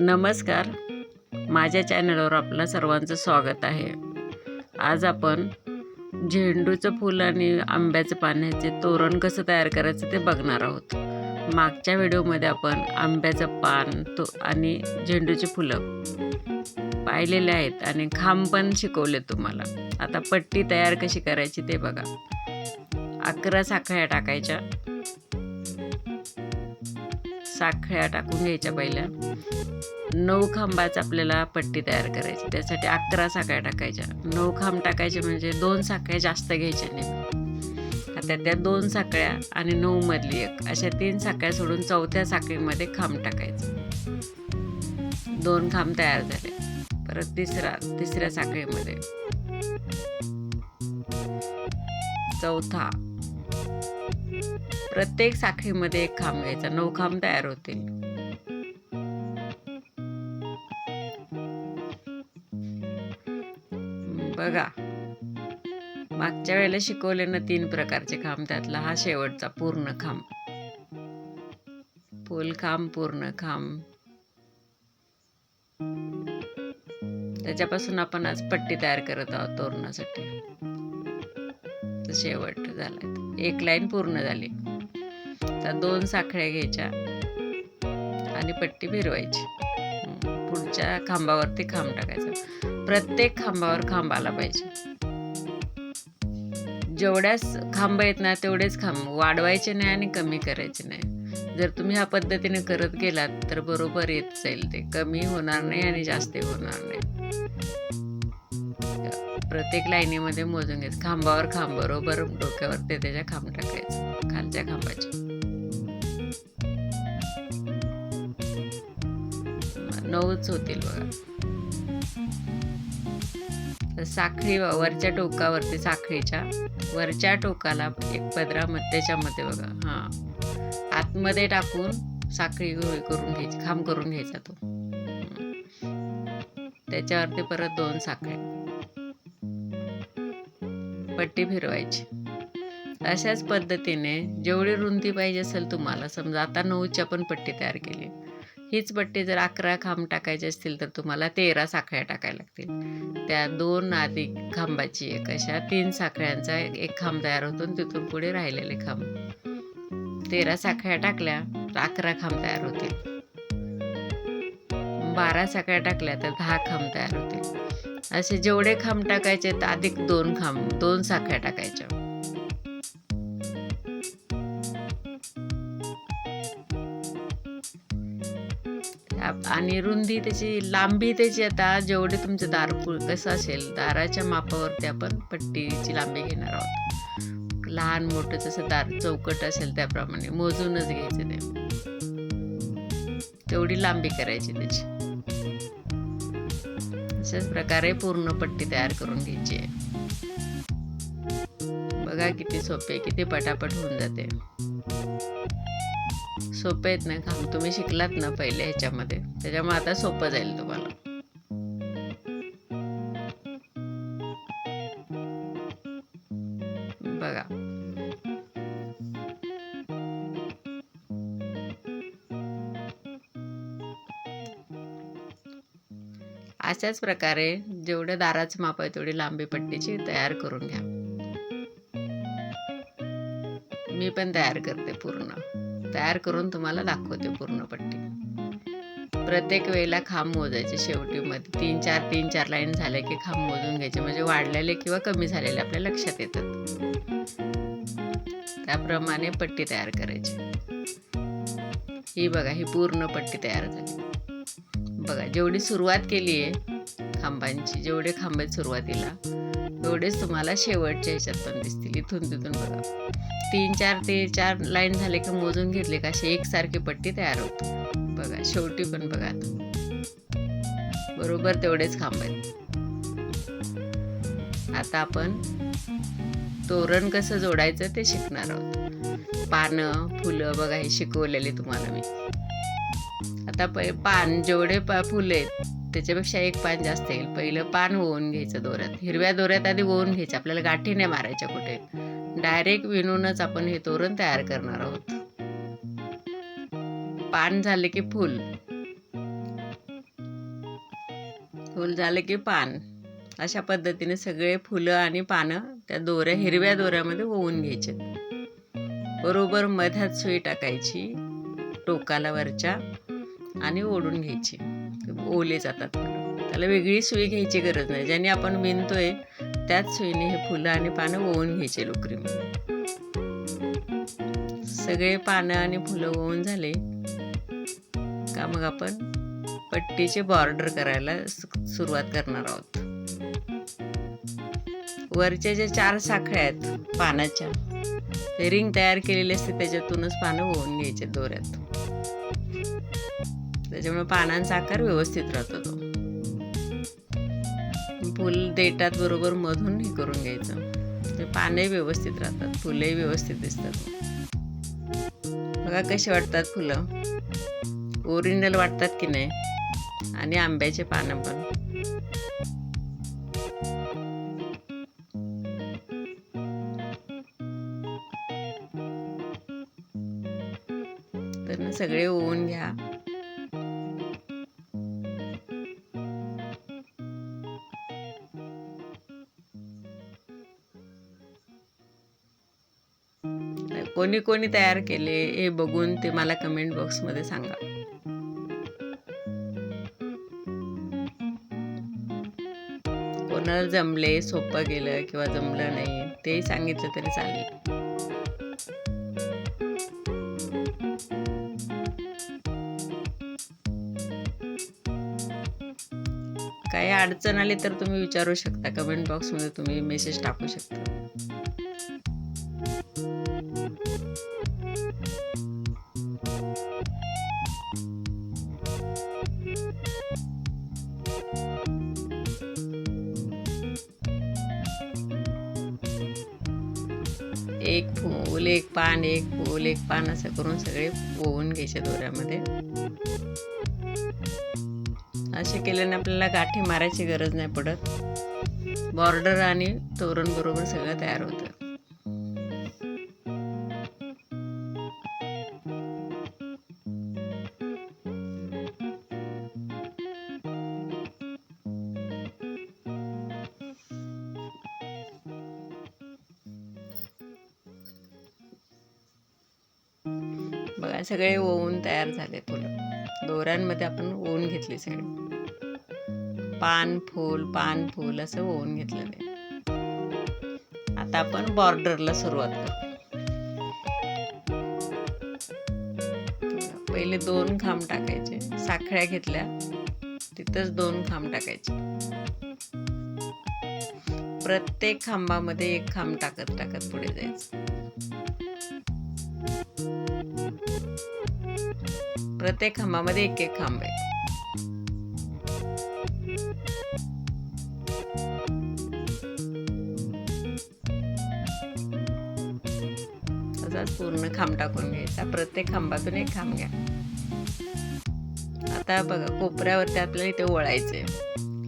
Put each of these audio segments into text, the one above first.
नमस्कार. माझ्या चॅनलवर आपलं सर्वांचं स्वागत आहे. आज आपण झेंडूचं फूल आणि आंब्याचं पाण्याचे तोरण कसं तयार करायचं ते बघणार आहोत. मागच्या व्हिडिओमध्ये आपण आंब्याचं पान तो आणि झेंडूची फुलं पाहिलेले आहेत आणि खांब पण शिकवले तुम्हाला. आता पट्टी तयार कशी करायची ते बघा. अकरा साखळ्या टाकायच्या. साखळ्या टाकून घ्यायच्या पहिल्या. नऊ खांबाच आपल्याला पट्टी तयार करायची. त्यासाठी अकरा साखळ्या टाकायच्या. नऊ खांब टाकायचे म्हणजे दोन साखळ्या जास्त घ्यायच्या नाही. आता त्या दोन साखळ्या आणि नऊ मधली एक. अशा तीन साखळ्या सोडून चौथ्या साखळीमध्ये खांब टाकायचं. दोन खांब तयार झाले. परत तिसरा तिसऱ्या साखळीमध्ये. चौथा. प्रत्येक साखळीमध्ये एक खांब घ्यायचा. नऊ खांब तयार होतील. बघा. मागच्या वेळेला शिकवले ना तीन प्रकारचे खांब त्यातला हा शेवटचा पूर्ण खांब. फुल खांब पूर्ण खांब. त्याच्यापासून आपण आज पट्टी तयार करत आहोत तोरणासाठी. शेवट झाला. एक लाईन पूर्ण झाली. त्या दोन साखळ्या घ्यायच्या आणि पट्टी फिरवायची. पुढच्या खांबावरती खांब टाकायचा. प्रत्येक खांबावर खांब आला पाहिजे. जेवढ्याच खांब आहेत ना तेवढेच खांब वाढवायचे नाही आणि कमी करायचे नाही. जर तुम्ही ह्या पद्धतीने करत गेलात तर बरोबर येत जाईल ते. कमी होणार नाही आणि जास्त होणार नाही. प्रत्येक लाईनीमध्ये मोजून घ्यायचं खांबावर खांब बरोबर डोक्यावर ते त्याच्या खांब टाकायचं. खालच्या खांबाचे. नऊच होतील बघा. तर साखळी वरच्या टोकावरती साखळीच्या वरच्या टोकाला एक पदरा त्याच्यामध्ये बघा. हा. आतमध्ये टाकून साखळी करून घ्यायची खांब करून घ्यायचा तो. त्याच्यावरती परत दोन साखळ्या. पट्टी फिरवायची. अशाच पद्धतीने जेवढी रुंदी पाहिजे असेल तुम्हाला समजा आता नऊची आपण पट्टी तयार केली. हीच पट्टी जर अकरा खांब टाकायचे असतील तर तुम्हाला तेरा साखळ्या टाकायला लागतील. त्या दोन आधी खांबाची एक अशा तीन साखळ्यांचा एक खांब तयार होतो तिथून पुढे राहिलेले खांब. तेरा साखळ्या टाकल्या तर अकरा खांब तयार होतील. बारा साखळ्या टाकल्या तर दहा खांब तयार होतील. असे जेवढे खांब टाकायचे तर अधिक दोन खांब दोन साखळ्या टाकायच्या. आणि रुंदी त्याची लांबी त्याची आता जेवढे तुमचं दार कसं असेल दाराच्या मापावरती आपण पट्टीची लांबी घेणार आहोत. लहान मोठं जसं दार चौकट असेल त्याप्रमाणे मोजूनच घ्यायचे ते. तेवढी लांबी करायची त्याची. अशाच प्रकारे पूर्ण पट्टी तयार करून घ्यायची आहे. बघा किती सोपे किती पटापट होऊन जाते. सोपे आहेत ना काम. तुम्ही शिकलात ना पहिले ह्याच्यामध्ये. त्याच्यामुळे आता सोपं जाईल तुम्हाला. बघा. अशाच प्रकारे जेवढं दाराचं माप आहे तेवढी लांबी पट्टीची तयार करून घ्या. मी पण तयार करते पूर्ण. तयार करून तुम्हाला दाखवते पूर्ण पट्टी. प्रत्येक वेळेला खांब मोजायचे शेवटीमध्ये तीन चार तीन चार लाईन झाल्या की खांब मोजून घ्यायचे. म्हणजे वाढलेले किंवा कमी झालेले आपल्या लक्षात येतात. त्याप्रमाणे पट्टी तयार करायची. ही बघा ही पूर्ण पट्टी तयार झाली. बघा जेवढी सुरुवात केली आहे खांबांची जेवढे खांब आहेत सुरुवातीला तेवढेच तुम्हाला शेवटच्या ह्याच्यात पण दिसतील. इथून तिथून बघा. तीन चार ते चार लाईन झाले की मोजून घेतले का अशी एकसारखी पट्टी तयार होते. बघा शेवटी पण बघा. बरोबर तेवढेच खांब आहेत. आता आपण तोरण कसं जोडायचं ते शिकणार आहोत. पानं फुलं बघा हे शिकवलेली तुम्हाला मी. आता पै पान जेवढे फुले आहेत त्याच्यापेक्षा एक पान जास्त येईल. पहिलं पान ओवून घ्यायचं दोऱ्यात. हिरव्या दोऱ्यात आधी ओवून घ्यायचं. आपल्याला गाठी नाही मारायच्या कुठे. डायरेक्ट विणूनच आपण हे तोरण तयार करणार आहोत. पान झाले की फुल. फूल झालं की पान. अशा पद्धतीने सगळे फुलं आणि पानं त्या दोऱ्या हिरव्या दोऱ्यामध्ये ओवून घ्यायचे. बरोबर मध्यात सुई टाकायची टोकाला वरच्या आणि ओढून घ्यायची. ओले जातात त्याला वेगळी सुई घ्यायची गरज नाही. ज्याने आपण विणतोय त्याच सुईने हे फुलं आणि पानं ओवून घ्यायचे लोकरीमध्ये सगळे पानं आणि फुलं ओवून झाले का मग आपण पट्टीचे बॉर्डर करायला सुरुवात करणार आहोत. वरच्या ज्या चार साखळ्या आहेत पानाच्या रिंग तयार केलेली असते त्याच्यातूनच पानं ओवून घ्यायचे दोऱ्यात. त्याच्यामुळे पानांचा आकार व्यवस्थित राहतो तो. फुल देटात बरोबर मधून हे करून घ्यायचं. म्हणजे ते पाने व्यवस्थित राहतात फुलंही व्यवस्थित दिसतात. बघा कशी वाटतात फुलं. ओरिजिनल वाटतात की नाही? आणि आंब्याचे पानं पण. तर सगळे ओवून घ्या. कोणी कोणी तयार केले हे बघून ते मला कमेंट बॉक्समध्ये सांगा. कोणाला जमले सोपं गेलं किंवा जमलं नाही ते सांगितलं तरी चालेल. काही अडचण आली तर तुम्ही विचारू शकता कमेंट बॉक्समध्ये तुम्ही मेसेज टाकू शकता. हो, फूल एक पान एक फूल एक पान असं करून सगळे ओवून घ्यायचे दोऱ्यामध्ये. असे केल्याने आपल्याला गाठी मारायची गरज नाही पडत. बॉर्डर आणि तोरण बरोबर सगळं तयार होतं. सगळे ओवून तयार झाले फुलं दोऱ्यांमध्ये आपण ओवून घेतले सगळे. पान फूल पान फूल असं ओवून घेतलेले आता आपण बॉर्डरला सुरुवात करू. पहिले दोन खांब टाकायचे. साखळ्या घेतल्या. तिथंच दोन खांब टाकायचे. प्रत्येक खांबामध्ये एक खांब टाकत टाकत पुढे जायचं. प्रत्येक खांबामध्ये एक एक खांब आहे. असाच पूर्ण खांब टाकून घ्यायचा. प्रत्येक खांबातून एक खांब घ्या. आता बघा कोपऱ्यावरती आपल्याला इथे ओळायचे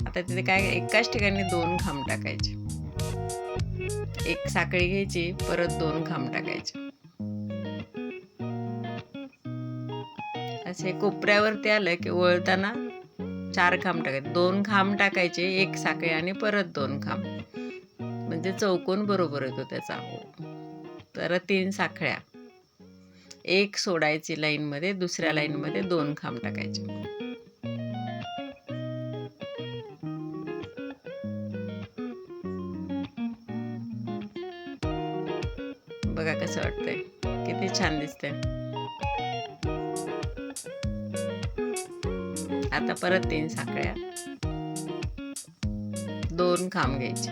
आता तिथे काय एकाच ठिकाणी दोन खांब टाकायचे. एक साखळी घ्यायची परत दोन खांब टाकायचे. असे कोपऱ्यावरती आलं की वळताना चार खांब टाकायचे. दोन खांब टाकायचे एक साखळी आणि परत दोन खांब. म्हणजे चौकोन बरोबर येतो त्याचा. तर तीन साखळ्या. एक सोडायची लाईनमध्ये दुसऱ्या लाईनमध्ये दोन खांब टाकायचे. बघा कसं वाटतंय. किती छान दिसतंय. आता परत तीन साखळ्या. दोन खांब घ्यायचे.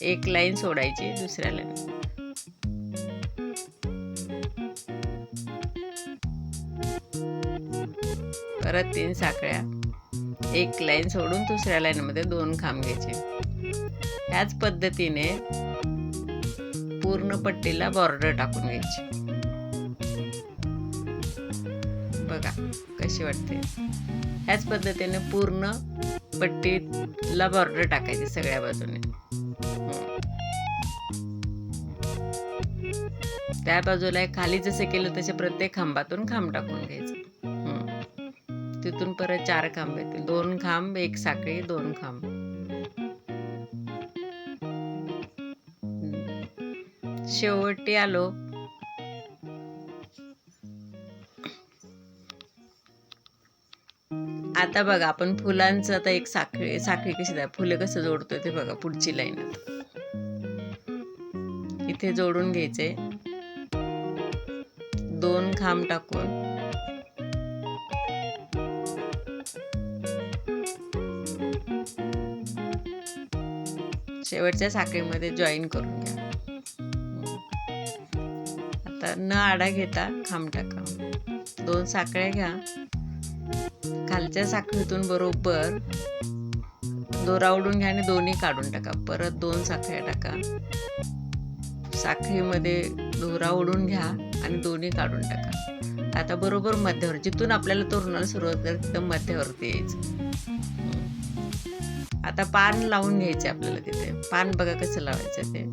एक लाईन सोडायची दुसऱ्या लाईन. परत तीन साखळ्या. एक लाईन सोडून दुसऱ्या लाईनमध्ये दोन खांब घ्यायचे. ह्याच पद्धतीने पूर्ण पट्टीला बॉर्डर टाकून घ्यायची. बघा कशी वाटते? ह्याच पद्धतीने पूर्ण पट्टीला बॉर्डर टाकायची सगळ्या बाजूने. त्या बाजूला खाली जसं केलं तसे प्रत्येक खांबातून खांब टाकून घ्यायचं. तिथून परत चार खांब येतील. दोन खांब एक साखळी दोन खांब. शेवटी आलो. आता बघा आपण फुलांचं आता एक साखळी साखळी कशी द्या कसं जोडतोय ते बघा पुढची लाईन इथे जोडून घ्यायचे. दोन खांब टाकून. शेवटच्या साखळीमध्ये जॉईन करून घ्या. आता न आडा घेता खांब टाका. दोन साखळ्या घ्या. खालच्या साखळीतून बरोबर दोरा उडून घ्या आणि दोन्ही काढून टाका. परत दोन साखळ्या टाका. साखळीमध्ये दोरा ओढून घ्या आणि दोन्ही काढून टाका. आता बरोबर मध्यावर जिथून आपल्याला तोरणाला सुरुवात करायची तिथं मध्यावरती यायचं. आता पान लावून घ्यायचे आपल्याला तिथे. पान बघा कसं लावायचं ते.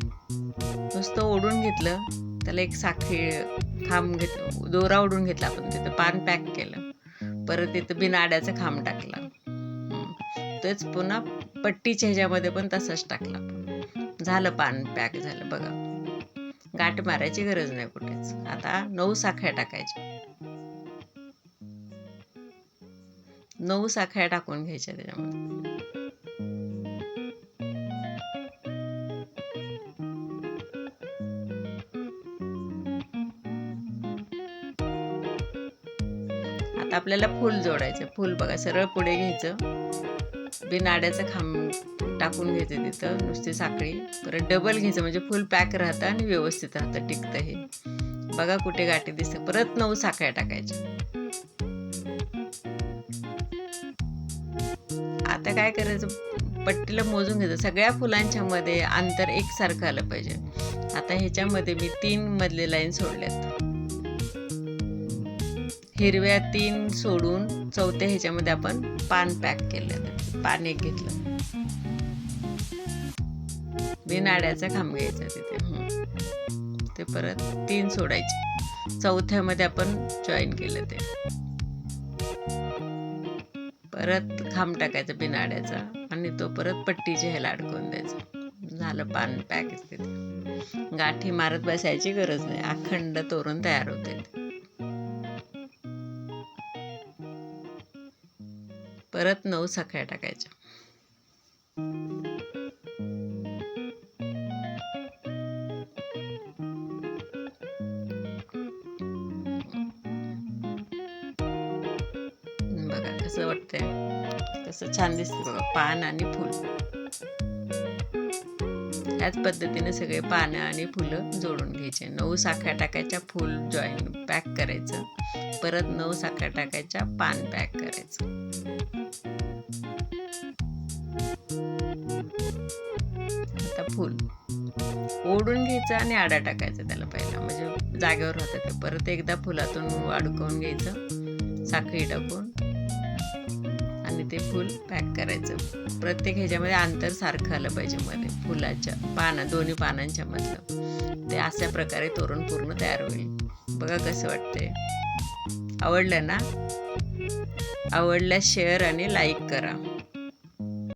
नुसतं ओढून घेतलं त्याला एक साखळी खांब घेत दोरा ओढून घेतला आपण तिथं पान पॅक केलं. परत तिथं बिनाड्याचा खांब टाकला. तेच पुन्हा पट्टीच्या ह्याच्यामध्ये पण तसंच टाकला. झालं पान पॅक झालं. बघा. गाठ मारायची गरज नाही कुठेच. आता नऊ साखळ्या टाकायच्या. नऊ साखळ्या टाकून घ्यायच्या त्याच्यामध्ये. आता आपल्याला फूल जोडायचं. फूल बघा सरळ पुढे घ्यायचं. बिनाड्याचं खांब टाकून घ्यायचं तिथं नुसती साखळी. परत डबल घ्यायचं म्हणजे फुल पॅक राहतं आणि व्यवस्थित राहतं टिकतं हे. बघा कुठे गाठी दिसतं परत नऊ साखळ्या टाकायच्या. आता काय करायचं? पट्टीला मोजून घ्यायचं. सगळ्या फुलांच्या मध्ये अंतर एकसारखं आलं पाहिजे. आता ह्याच्यामध्ये मी तीन मधले लाईन सोडल्यात. हिरव्या तीन सोडून चौथ्या ह्याच्यामध्ये आपण पान पॅक केलं. पान एक घेतलं. बिनाड्याचा खांब घ्यायचा तिथे. ते परत तीन सोडायचे. चौथ्यामध्ये आपण जॉईन केलं ते. परत खांब टाकायचा बिनाड्याचा आणि तो परत पट्टीच्या ह्याला अडकवून द्यायचा. झालं पान पॅक. तिथे गाठी मारत बसायची गरज नाही. अखंड तोरण तयार होते परत नऊ साखळ्या टाकायच्या. बघा कसं वाटतंय. कसं छान दिसतं बघा पान आणि फुल. त्याच पद्धतीने सगळे पानं आणि फुलं जोडून घ्यायचे. नऊ साखळ्या टाकायच्या फुल जॉईन पॅक करायचं. परत नऊ साखळ्या टाकायच्या पान पॅक करायचं. आता फुल. ओढून घ्यायचं आणि आडा टाकायचा त्याला पहिला. म्हणजे जागेवर होतं ते. परत एकदा फुलातून अडकवून घ्यायचं. साखळी टाकून. आणि ते फुल पॅक करायचं. प्रत्येक ह्याच्यामध्ये अंतर सारखं आलं पाहिजे मध्ये फुलाच्या पाना दोन्ही पानांच्या मधलं ते अशा प्रकारे तोरण पूर्ण तयार होईल. बघा कसं वाटतंय. आवडलं ना? आवडल्यास शेअर आणि लाईक करा.